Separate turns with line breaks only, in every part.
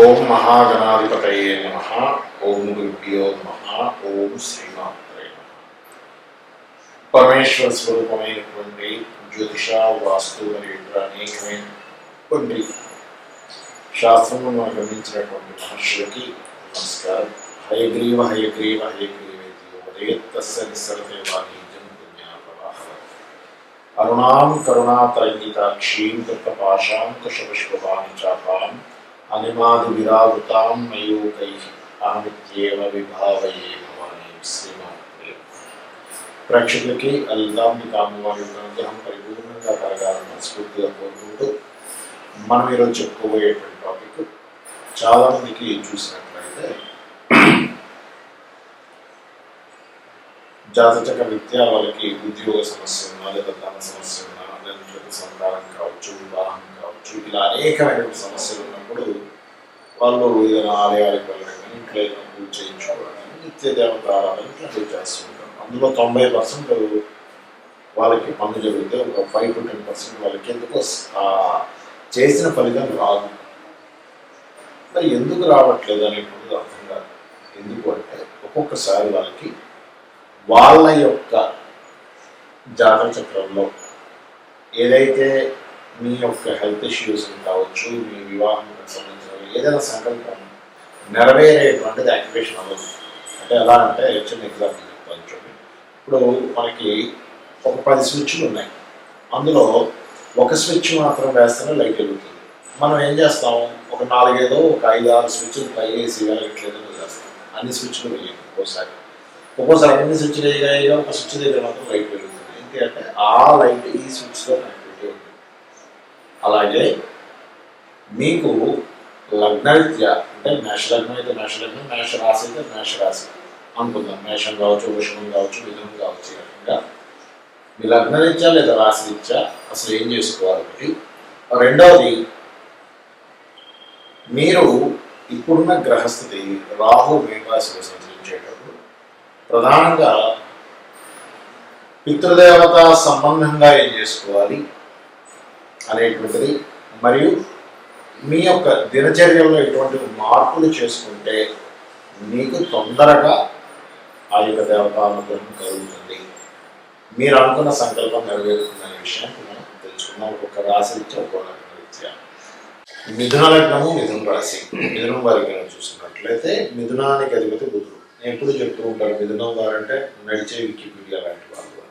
ఓం మహాగణాధిపతయే నమ ఓం గురుభ్యో నమ ఓం శ్రీమాత్రే నమ పరమేశ్వర స్వరూపమైనటువంటి జ్యోతిష వాస్తు మరియు ఇతర అనేకమైనటువంటి శాస్త్రంలో మనకు అందించినటువంటి మహర్షులకి నమస్కారం హయగ్రీవ హయగ్రీవ హయగ్రీవేతియోదయత్తస్య నిస్సరతే వాణిజ్యం పుణ్యాపవాహ అరుణాం కరుణాతరంగితాక్షీం తృప్తపాశాం కుశపుష్పవాణి చాపాం అనిమాది విరావృతాం మయూకై ఆమిత్యేవ విభావయే భవాని శ్రీమాత్రే ప్రేక్షకులకి అల్లాంటి అమ్మవారి యొక్క అనుగ్రహం పరిపూర్ణంగా కలగాలని మనస్ఫూర్తిగా కోరుకుంటూ మనం ఈరోజు చెప్పుకోబోయేటువంటి టాపిక్ చాలామందికి చూసినట్లయితే జాతచక విద్య వాళ్ళకి ఉద్యోగ సమస్య ఉన్నా లేదా ధన సమస్య ఉన్నా లేదంటే సంతానం కావచ్చు వివాహం కావచ్చు ఇలా అనేకమైన సమస్యలు వాళ్ళు ఏదైనా ఆలయాలకు వెళ్ళడం కానీ ఇంట్లో ఏదైనా పూజ చేయించుకోవడం కానీ నిత్య దేవత ఆరాధన ఇట్లాంటివి చేస్తుంటారు. అందులో తొంభై పర్సెంట్ వాళ్ళకి పనులు జరిగితే ఒక ఫైవ్ టు టెన్ పర్సెంట్ వాళ్ళకి ఎందుకో చేసిన ఫలితం రాదు. మరి ఎందుకు రావట్లేదు అనేటువంటిది అర్థం కాదు. ఎందుకు అంటే ఒక్కొక్కసారి వాళ్ళకి వాళ్ళ యొక్క జాతక చక్రంలో ఏదైతే మీ యొక్క హెల్త్ ఇష్యూస్ కావచ్చు మీ వివాహం సంబంధించి ఏదైనా సంకల్పం నెరవేరేటువంటిది యాక్టివేషన్ అవ్వదు. అంటే ఎలా అంటే చిన్న ఎగ్జాంపుల్ చెప్తాను చూడండి. ఇప్పుడు మనకి ఒక పది స్విచ్లు ఉన్నాయి. అందులో ఒక స్విచ్ మాత్రం వేస్తేనే లైట్ వెలుగుతుంది. మనం ఏం చేస్తాం? ఒక నాలుగేదో ఒక ఐదు ఆరు స్విచ్లు ట్రై చేసి వెలగట్లేదు చేస్తాం. అన్ని స్విచ్లు వేయాలి ఒక్కోసారి. ఒక్కోసారి అన్ని స్విచ్లు వేయగా ఒక స్విచ్ దగ్గర మాత్రం లైట్ వెలుగుతుంది. ఎందుకంటే ఆ లైట్ ఈ స్విచ్లో కనెక్టివిటీ ఉంది. అలాగే మీకు లగ్నరీత్యా అంటే మేషలగ్నం అయితే మేషలగ్నం మేషరాశి అయితే మేషరాశి అనుకుందాం. మేషం కావచ్చు వృషభం కావచ్చు మిథునం కావచ్చు. ఈ రకంగా మీ లగ్నరీత్యా లేదా రాశిరీత్యా అసలు ఏం చేసుకోవాలి ఒకటి రెండవది మీరు ఇప్పుడున్న గ్రహస్థితి రాహు మేఘరాశిలో సంచరించేటప్పుడు ప్రధానంగా పితృదేవత సంబంధంగా ఏం చేసుకోవాలి అనేటువంటిది మరియు మీ యొక్క దినచర్యలో ఎటువంటి మార్పులు చేసుకుంటే మీకు తొందరగా ఆ యొక్క దేవతానుగ్రహం కలుగుతుంది. మీరు అనుకున్న సంకల్పం నెరవేరుతుంది అనే విషయాన్ని మనం తెలుసుకున్నాం ఒక్కొక్క రాశి ఇచ్చే ఒక్కొక్క లగ్న రీత్యా మిథున లగ్నము మిథున రాశి. మిథునం వారికి కనుక చూసినట్లయితే మిథునానికి అధిపతి బుధుడు. నేను ఎప్పుడు చెప్తూ ఉంటాను మిథునం వారు అంటే నడిచే వికీపీడియా లాంటి వాళ్ళు.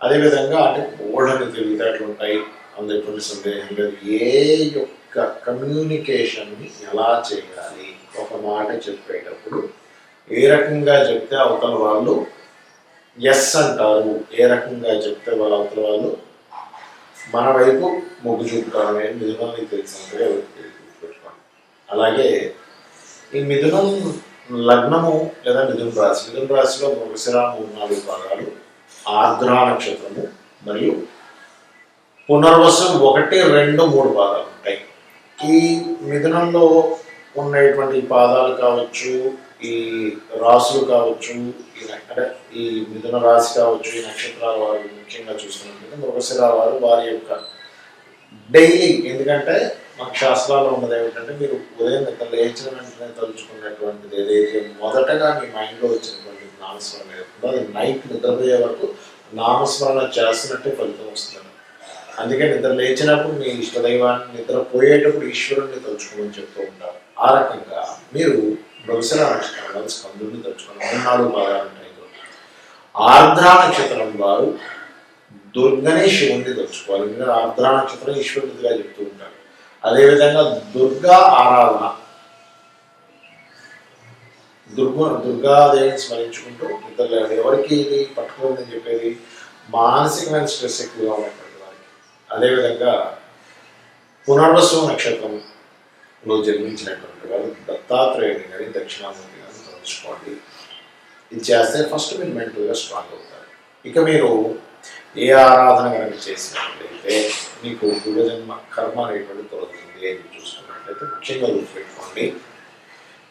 అదేవిధంగా అంటే బోర్డని తెలివితేటలు ఉంటాయి. అందులో ఎటువంటి సందేహం లేదు. ఏ యొక్క కమ్యూనికేషన్ని ఎలా చేయాలి? ఒక మాట చెప్పేటప్పుడు ఏ రకంగా చెప్తే అవతల వాళ్ళు ఎస్ అంటారు? ఏ రకంగా చెప్తే వాళ్ళ అవతల వాళ్ళు మన వైపు మొగ్గు చూపుతారు అనేది మిథునానికి తెలిసినట్టుగా గుర్తుపెట్టుకోండి అలాగే ఈ మిథునం లగ్నము లేదా మిథున రాశి మిథున రాశిలో మృగశిర మూడు నాలుగు భాగాలు ఆర్ద్రా నక్షత్రము మరియు పునర్వసు ఒకటి రెండు మూడు భాగాలు. ఈ మిథునంలో ఉన్నటువంటి పాదాలు కావచ్చు ఈ రాసులు కావచ్చు ఈ న- అంటే ఈ మిథున రాశి కావచ్చు ఈ నక్షత్రాల వారు ముఖ్యంగా చూసుకున్నట్లయితే మృగశిర వారు వారి యొక్క డైలీ ఎందుకంటే మన శాస్త్రాల్లో ఉన్నది ఏమిటంటే మీరు ఉదయం నిద్ర లేచిన వెంటనే తలుచుకున్నటువంటిది ఏదైతే మొదటగా మీ మైండ్లో వచ్చినటువంటి నామస్మరణ ఏదో అది నైట్ నిద్రపోయే వరకు నామస్మరణ చేస్తున్నట్టే ఫలితం వస్తుంది. అందుకే నిద్ర లేచినప్పుడు మీ ఇష్టదైవాన్ని నిద్రపోయేటప్పుడు ఈశ్వరుణ్ణి తలుచుకోమని చెప్తూ ఉంటారు. ఆ రకంగా మీరు బహుశర నక్షత్రం స్కందుని తలుచుకోండి మూడు నాలుగు ఉంటాయి ఆర్ద్రా నక్షత్రం వారు దుర్గనే శివుణ్ణి తలుచుకోవాలి. ఎందుకంటే ఆర్ద్రా నక్షత్రం ఈశ్వరునిదిగా చెప్తూ ఉంటారు. అదేవిధంగా దుర్గా ఆరాధన దుర్గ దుర్గాదేవిని స్మరించుకుంటూ నిద్ర ఎవరికి ఇది పట్టుకోవద్దని చెప్పేది? మానసికమైన స్ట్రెస్ ఎక్కువగా ఉంటుంది. అదేవిధంగా పునర్వసు నక్షత్రంలో జన్మించినటువంటి వాళ్ళు దత్తాత్రేయుని కానీ దక్షిణామూర్తి కానీ తలుచుకోండి ఇది చేస్తే ఫస్ట్ మీరు మెంటల్గా స్ట్రాంగ్ అవుతారు. ఇక మీరు ఏ ఆరాధన కనుక చేసినట్లయితే మీకు పూర్వజన్మ కర్మ అనేటువంటి తొలగింది అని చూసుకున్నట్లయితే ముఖ్యంగా గుర్తుపెట్టుకోండి.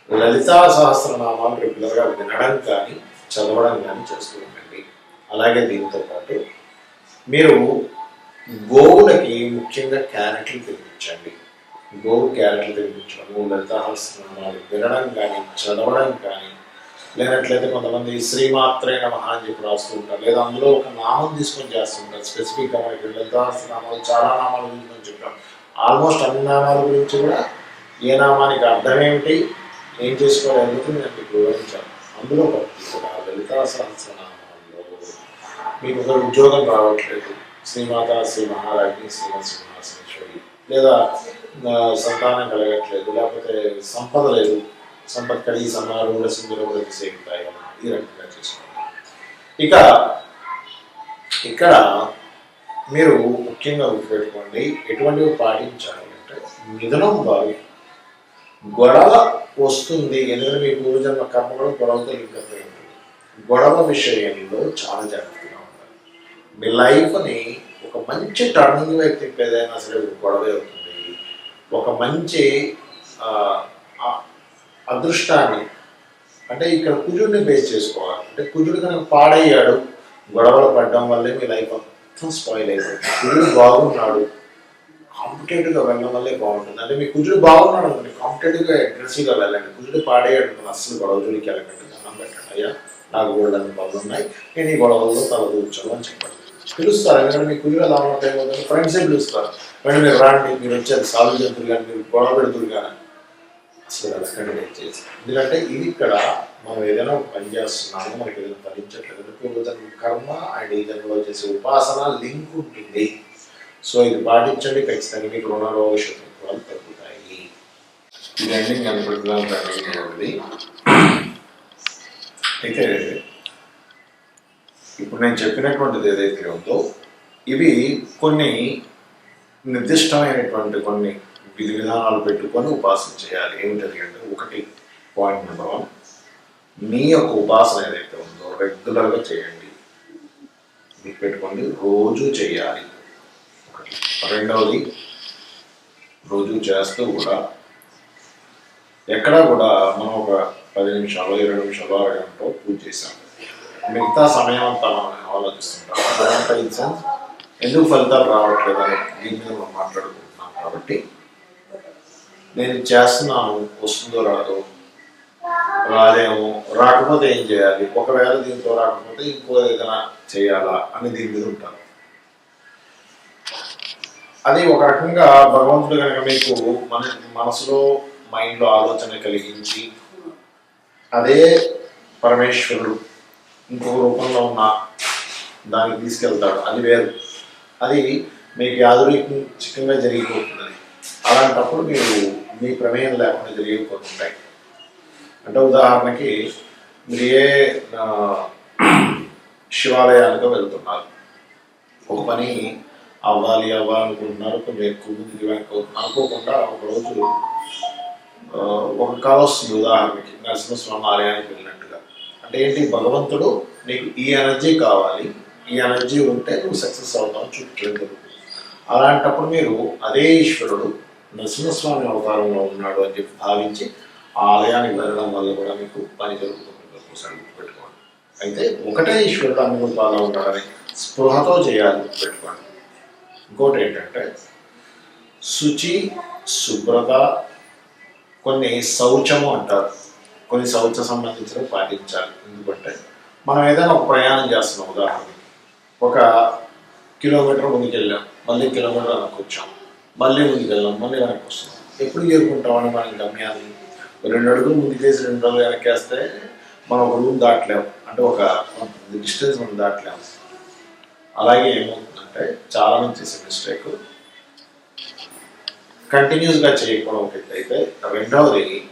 లలితా సహస్రనామాలు రెగ్యులర్గా వినడం కానీ చదవడం కానీ చేస్తూ ఉండండి. అలాగే దీంతో పాటు మీరు గోవులకి ముఖ్యంగా క్యారెట్లు తినిపించండి. గోవు క్యారెట్లు తినిపించడము లలితాహస్నామాలు వినడం కానీ చదవడం కానీ లేనట్లయితే కొంతమంది శ్రీమాత్రే నమ అని చెప్పి రాస్తూ ఉంటారు. లేదా అందులో ఒక నామం తీసుకొని చేస్తుంటారు స్పెసిఫిక్గా మనకి లలితాహస్నామాలు చాలా నామాల గురించి మనం చెప్పాం ఆల్మోస్ట్ అన్ని నామాల గురించి కూడా ఏ నామానికి అర్థం ఏమిటి ఏం చేసుకోవాలి నేను మీకు వివరించాను. అందులో ఒకటి లలితా సహస్రనామాల్లో మీకు ఒక ఉద్యోగం రావట్లేదు. శ్రీమాత శ్రీ మహారాజ్ని శ్రీమత్ సింహాసనేశ్వరి లేదా సంతానం కలగట్లేదు లేకపోతే సంపద లేదు. సంపద కలిగి సమారూఢ సింధుర సేవితాయి ఈ రకంగా చేసుకోండి ఇక ఇక్కడ మీరు ముఖ్యంగా గుర్తుపెట్టుకోండి ఎటువంటివి పాటించాలి అంటే మిథునం వారు గొడవ వస్తుంది ఎందుకంటే మీ పూర్వజన్మ కర్మ కూడా గొడవతో లింక్ గొడవ విషయంలో చాలా జాగ్రత్త. మీ లైఫ్ని ఒక మంచి టర్నింగ్ వైపు తిప్పేదైనా సరే ఒక గొడవే అవుతుంది. ఒక మంచి అదృష్టాన్ని అంటే ఇక్కడ కుజుడిని బేస్ చేసుకోవాలి. అంటే కుజుడు కనుక పాడయ్యాడు గొడవలు పడడం వల్లే మీ లైఫ్ మొత్తం స్పాయిల్ అయిపోయింది కుజుడు బాగున్నాడు కాంపిటేటివ్గా వెళ్ళడం వల్లే బాగుంటుంది. అంటే మీ కుజుడు బాగున్నాడు అనుకోండి కాంపిటేటివ్గా అగ్రెసివ్గా వెళ్ళండి. కుజుడు పాడేయడం అస్సలు గొడవ జోలికి వెళ్ళకండి. దండం పెట్టండి. అయ్యా నాకు గోల్డెన్ పనులు ఉన్నాయి నేను ఈ గొడవల్లో తల కూర్చోను చెప్పండి. పిలుస్తారు. ఎందుకంటే మీ కుజుడు ఎలా ఉన్నట్టు ఏమవుతుంది ఫ్రెండ్సే పిలుస్తారు. వెంటనే మీరు రాండి మీరు వచ్చారు సాల్వ్ జంతువులు కానీ మీరు గొడవ పెడుతురు కానీ అసలు చేసి. ఎందుకంటే ఇది ఇక్కడ మనం ఏదైనా పని చేస్తున్నాము మనకి ఏదైనా ఫలించట్లేదు పూర్వజన్మ కర్మ అండ్ ఈ జన్మలో చేసే ఉపాసన లింక్ ఉంటుంది. సో ఇది పాటించండి. ఖచ్చితంగా మీకు రుణరోగ శత్రుత్వాలు తగ్గుతాయి. ఇది ఎండింగ్ అనుకుంటున్నాను అయితే ఇప్పుడు నేను చెప్పినటువంటిది ఏదైతే ఉందో ఇవి కొన్ని నిర్దిష్టమైనటువంటి కొన్ని విధి విధానాలు పెట్టుకొని ఉపాసన చేయాలి. ఏమిటది అంటే ఒకటి పాయింట్ నెంబర్ వన్ మీ యొక్క ఉపాసన ఏదైతే ఉందో రెగ్యులర్గా చేయండి. మీకు పెట్టుకోండి రోజు చేయాలి. ఒకటి. రెండవది రోజు చేస్తూ కూడా ఎక్కడా కూడా మనం ఒక పది నిమిషాలు ఇరవై నిమిషాలు అరగంటో పూజ చేశాం. మిగతా సమయం అంతా మనం ఆలోచిస్తుంటాం అదంతా ఇన్ సెన్స్ ఎందుకు ఫలితాలు రావట్లేదు అని దీని మీద మనం మాట్లాడుకుంటున్నాం కాబట్టి నేను చేస్తున్నాను వస్తుందో రాదో రాలేము రాకపోతే ఏం చేయాలి? ఒకవేళ దీంతో రాకపోతే ఇంకో ఏదైనా చేయాలా అని దీని మీద ఉంటాను. అది ఒక రకంగా భగవంతుడు కనుక మీకు మన మనసులో మైండ్లో ఆలోచన కలిగించి అదే పరమేశ్వరుడు ఇంకో రూపంలో ఉన్న దానికి తీసుకెళ్తాడు. అది వేరు. అది మీకు యాదృచ్ఛికంగా జరిగిపోతుంది. అలాంటప్పుడు మీరు మీ ప్రమేయం లేకుండా జరిగిపోతుంటాయి. అంటే ఉదాహరణకి మీరు ఏ శివాలయాలకు శివాలయానికి వెళ్తున్నారు. ఒక పని అవ్వాలి అవ్వాలనుకుంటున్నారు కొంచెం ఎక్కువ ముందుకు వెనక అవుతున్నారు. అనుకోకుండా ఒకరోజు ఒక కళ వస్తుంది ఉదాహరణకి. నరసింహస్వామి ఆలయానికి వెళ్ళినట్టు. అంటే ఏంటి భగవంతుడు నీకు ఈ ఎనర్జీ కావాలి. ఈ ఎనర్జీ ఉంటే నువ్వు సక్సెస్ అవుతావు చుట్టూ అలాంటప్పుడు మీరు అదే ఈశ్వరుడు నరసింహస్వామి అవతారంలో ఉన్నాడు అని చెప్పి భావించి ఆ ఆలయానికి వెళ్ళడం వల్ల కూడా మీకు పని జరుగుతుంది. ఒకసారి గుర్తుపెట్టుకోండి. అయితే ఒకటే ఈశ్వరుడు అన్ని రూపాల్లో ఉండాలని స్పృహతో చేయాలి గుర్తుపెట్టుకోండి. ఇంకోటి ఏంటంటే శుచి శుభ్రత కొన్ని శౌచము అంటారు. కొన్ని సంవత్సర సంబంధించినవి పాటించాలి. ఎందుకంటే మనం ఏదైనా ఒక ప్రయాణం చేస్తున్నాం. ఉదాహరణకి ఒక కిలోమీటర్ ముందుకెళ్ళాం. మళ్ళీ కిలోమీటర్ వెనక్కి వచ్చాం. మళ్ళీ ముందుకెళ్ళాం. మళ్ళీ వెనక్కి వస్తున్నాం. ఎప్పుడు చేరుకుంటామని మనకి గమ్యాన్ని? రెండు అడుగులు ముందుకేసి రెండు అడుగులు వెనక్కేస్తే మనం ఒక రూమ్ దాటలేము అంటే ఒక డిస్టెన్స్ మనం దాటలేము అలాగే ఏమవుతుందంటే చాలా మంది చేసే మిస్టేక్ కంటిన్యూస్గా చేయకపోవడం ఒకటి అయితే రెండవది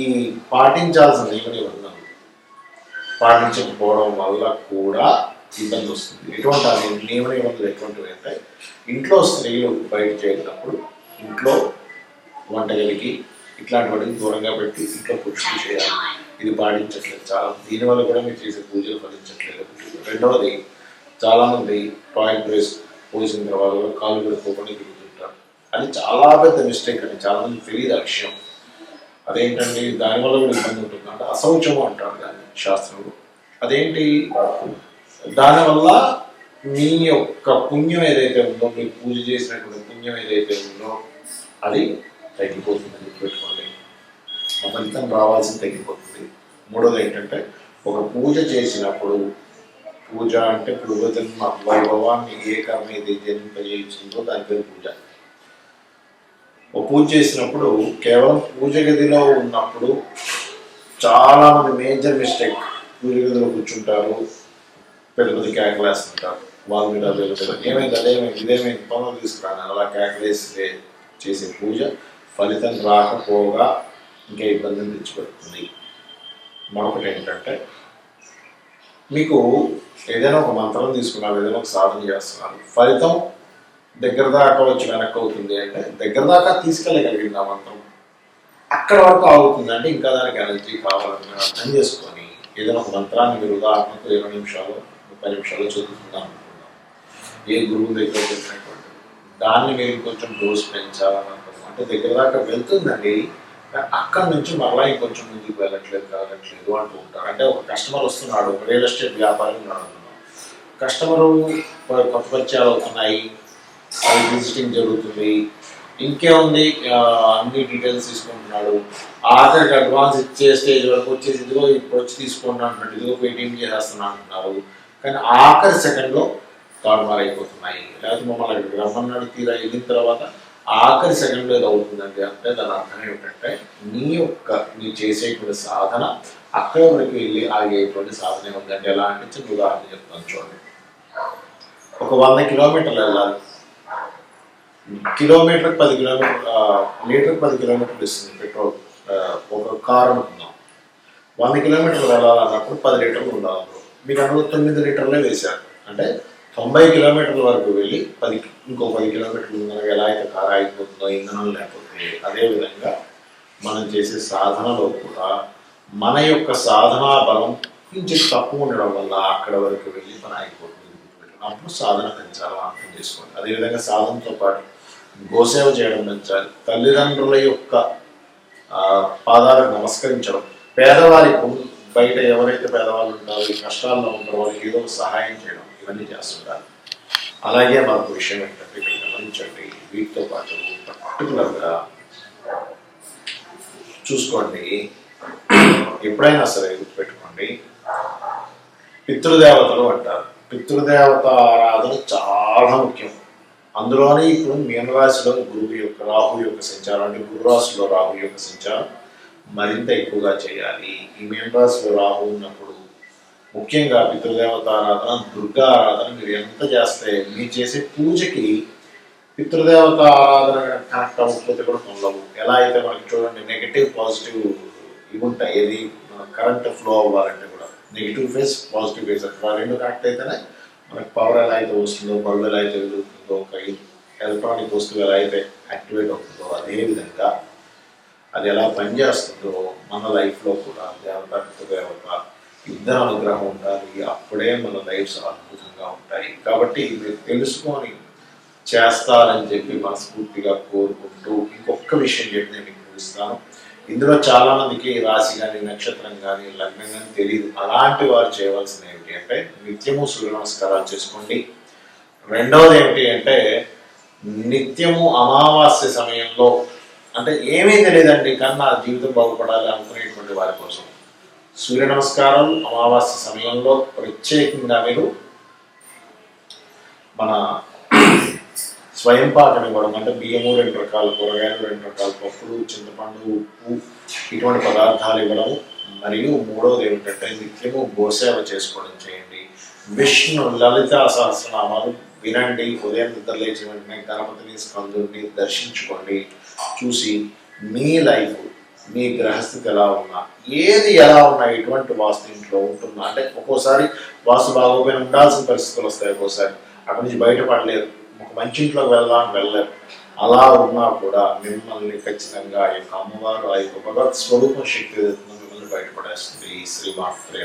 ఈ పాటించాల్సిన నియమ నిబంధనలు పాటించకపోవడం వల్ల కూడా ఇబ్బంది వస్తుంది. ఎటువంటి ఆ నియమ నిబంధనలు ఎటువంటివి అంటే ఇంట్లో స్త్రీలు బయట చేసినప్పుడు ఇంట్లో వంటగదికి ఇట్లాంటి వాటిని దూరంగా పెట్టి ఇంట్లో పురుషులు చేయాలి. ఇది పాటించట్లేదు. చాలా దీనివల్ల కూడా మీరు చేసే పూజలు ఫలించట్లేదు. రెండవది చాలామంది టాయిలెట్ బ్రేస్ పోసిన తర్వాత కూడా కాలు పెట్టుకోకుండా తిరుగుతుంటారు. అది చాలా పెద్ద మిస్టేక్ అండి. చాలా మంది తెలియదు ఆ విషయం. అదేంటండి? దానివల్ల కూడా ఇబ్బంది ఉంటుంది. అంటే అసౌచము అంటారు దాన్ని శాస్త్రంలో. అదేంటి? దానివల్ల మీ యొక్క పుణ్యం ఏదైతే ఉందో మీరు పూజ చేసినటువంటి పుణ్యం పుణ్యం ఏదైతే ఉందో అది తగ్గిపోతుందని గుర్తుపెట్టుకోండి ఆ ఫలితం రావాల్సింది తగ్గిపోతుంది. మూడోది ఏంటంటే ఒక పూజ చేసినప్పుడు పూజ అంటే పూర్వజన్మ వైభవాన్ని ఏ కర్మ అయితే జన్మింపజేయించిందో దాని పేరు పూజ. పూజ చేసినప్పుడు కేవలం పూజ గదిలో ఉన్నప్పుడు చాలా మంది మేజర్ మిస్టేక్ పూజ గదిలో కూర్చుంటారు. పెద్ద పెద్ద కేకలేస్తుంటారు వాళ్ళ మీద మీద ఏమైంది అదేమైంది ఇదేమైంది పనులు తీసుకురాను అలా కేకలేసి చేసే పూజ ఫలితం రాకపోగా ఇంకా ఇబ్బందిని తెచ్చిపెడుతుంది. మరొకటి ఏంటంటే మీకు ఏదైనా ఒక మంత్రం తీసుకున్నారు ఏదైనా ఒక సాధన చేస్తున్నారు. ఫలితం దగ్గర దాకా వచ్చి వెనక్కి అవుతుంది అంటే దగ్గర దాకా తీసుకెళ్ళగలిగింది ఆ మంత్రం. అక్కడ వరకు ఆగుతుంది అంటే ఇంకా దానికి ఎనర్జీ కావాలని అర్థం చేసుకొని ఏదైనా ఒక మంత్రాన్ని మీరు ఉదాహరణకు ఇరవై నిమిషాలు ముప్పై నిమిషాలు చదువుతుందాం అనుకుందాం ఏ గురువు దగ్గర చెప్పినటువంటి దాన్ని మీరు కొంచెం డోస్ పెంచాలని అనుకుంటున్నాం అంటే దగ్గర దాకా వెళ్తుందండి అక్కడ నుంచి మరలా ఇంకొంచెం ముందుకు వెళ్ళట్లేదు వెళ్ళట్లేదు అంటూ ఉంటారు అంటే ఒక కస్టమర్ వస్తున్నాడు ఒక రియల్ ఎస్టేట్ వ్యాపారం ఉన్నాడు కస్టమరు కొత్త పరిచయాలు అవుతున్నాయి. విజిటింగ్ జరుగుతుంది. ఇంకేముంది అన్ని డీటెయిల్స్ తీసుకుంటున్నాడు. ఆఖరికి అడ్వాన్స్ ఇచ్చే స్టేజ్ వరకు వచ్చేసి ఇదిగో ఇప్పుడు వచ్చి తీసుకోండి అంటున్నాడు ఇదిగో పేటిఎం చేసేస్తున్నా అంటున్నారు కానీ ఆఖరి సెకండ్లో తారుమారు అయిపోతున్నాయి లేకపోతే మమ్మల్ని అక్కడికి రమ్మన్నాడు తీరా వెళ్ళిన తర్వాత ఆఖరి సెకండ్లో ఏదో అవుతుందండి అంటే దాని అర్థం ఏమిటంటే నీ యొక్క నీ చేసేటువంటి సాధన అక్కడ వరకు వెళ్ళి ఆగేటువంటి సాధన ఉందండి ఎలా అంటే చిన్న ఉదాహరణ చెప్తాను చూడండి. ఒక వంద కిలోమీటర్లు వెళ్ళాలి. కిలోమీటర్ పది కిలోమీటర్ లీటర్ పది కిలోమీటర్లు ఇస్తుంది పెట్రోల్ ఒక కార్ అనుకుందాం. వంద కిలోమీటర్లు వెళ్ళాలన్నప్పుడు పది లీటర్లు ఉండాలి మీరు అందులో తొమ్మిది లీటర్లే వేశారు. అంటే తొంభై కిలోమీటర్ల వరకు వెళ్ళి పది ఇంకో పది కిలోమీటర్లు మనకు ఎలా అయితే కార్ ఆగిపోతుందో ఇంధనం లేకపోతే అదేవిధంగా మనం చేసే సాధనలో కూడా మన యొక్క సాధనా బలం కొంచెం తక్కువ ఉండడం వల్ల అక్కడ వరకు వెళ్ళి పని ఆగిపోతుంది. అప్పుడు సాధన పెంచాలని అర్థం చేసుకోండి. అదేవిధంగా సాధనతో పాటు గోసేవ చేయడం పెంచాలి. తల్లిదండ్రుల యొక్క పాదాలకు నమస్కరించడం. పేదవారి బయట ఎవరైతే పేదవాళ్ళు ఉంటారో ఈ కష్టాల్లో ఉంటారో వాళ్ళకి ఏదో సహాయం చేయడం. ఇవన్నీ చేస్తుంటారు. అలాగే మనకు విషయం ఏంటంటే ఇక్కడ గమనించండి వీటితో పాటు పర్టికులర్గా చూసుకోండి. ఎప్పుడైనా సరే గుర్తుపెట్టుకోండి. పితృదేవతలు అంటారు. పితృదేవత ఆరాధన చాలా ముఖ్యం. అందులోనే ఇప్పుడు మీనరాశిలో గురువు యొక్క రాహు యొక్క సంచారం అంటే గురు రాశిలో రాహు యొక్క సంచారం మరింత ఎక్కువగా చేయాలి. ఈ మీనరాశిలో రాహు ఉన్నప్పుడు ముఖ్యంగా పితృదేవత ఆరాధన దుర్గా ఆరాధన మీరు ఎంత చేస్తే మీరు చేసే పూజకి పితృదేవత ఆరాధన కనెక్ట్ అవ్వకపోతే కూడా పొందవు ఎలా అయితే మనకి చూడండి నెగటివ్ పాజిటివ్ ఇవి ఉంటాయి. ఏది? కరెంట్ ఫ్లో అవ్వాలంటే నెగిటివ్ ఫేజ్ పాజిటివ్ ఫేస్ అట్లా రెండు కనెక్ట్ అయితేనే మనకి పవర్ ఎలా అయితే వస్తుందో బల్బ్ ఎలా అయితే వెలుగుతుందో ఒక ఎలక్ట్రానిక్ వస్తువు ఎలా అయితే యాక్టివేట్ అవుతుందో అదే విధంగా అది ఎలా పనిచేస్తుందో మన లైఫ్లో కూడా దేవత ఉన్న ఇద్దరు అనుగ్రహం ఉండాలి. అప్పుడే మన లైఫ్స్ అద్భుతంగా ఉంటాయి. కాబట్టి ఇది తెలుసుకొని చేస్తారని చెప్పి మనస్ఫూర్తిగా కోరుకుంటూ ఇంకొక విషయం చెప్పి నేను మీకు ఇందులో చాలా మందికి రాశి కానీ నక్షత్రం కానీ లగ్నం కానీ తెలియదు అలాంటి వారు చేయవలసిన ఏమిటి అంటే నిత్యము సూర్య నమస్కారాలు చేసుకోండి. రెండవది ఏమిటి అంటే నిత్యము అమావాస్య సమయంలో అంటే ఏమీ తెలియదండి కానీ నా జీవితం బాగుపడాలి అనుకునేటువంటి వారి కోసం. సూర్య నమస్కారం అమావాస్య సమయంలో ప్రత్యేకంగా మీరు మన స్వయం పాకం ఇవ్వడం అంటే బియ్యము రెండు రకాల కూరగాయలు రెండు రకాల పప్పులు చింతపండు ఉప్పు ఇటువంటి పదార్థాలు ఇవ్వడం. మరియు మూడవది ఏమిటంటే నిత్యము గోసేవ చేసుకోవడం చేయండి. విష్ణు లలిత సహస్రనామాలు వినండి. ఉదయం నిద్ర లేచి వెంటనే గణపతిని స్కందుడిని దర్శించుకోండి. చూసి మీ లైఫ్ మీ గ్రహస్థితి ఎలా ఉన్నా ఏది ఎలా ఉన్నా ఎటువంటి వాస్తు ఇంట్లో ఉంటుందా? అంటే ఒక్కోసారి వాస్తు బాగోపోయిన ఉండాల్సిన పరిస్థితులు వస్తాయి ఒక్కోసారి. అక్కడి నుంచి బయటపడలేరు. ఒక మంచి ఇంట్లోకి వెళ్దాం వెళ్ళరు అలా ఉన్నా కూడా మిమ్మల్ని ఖచ్చితంగా ఆ యొక్క అమ్మవారు ఆ యొక్క భగవత్ స్వరూప శక్తి మిమ్మల్ని బయటపడేస్తుంది. ఈ శ్రీ మాత్రే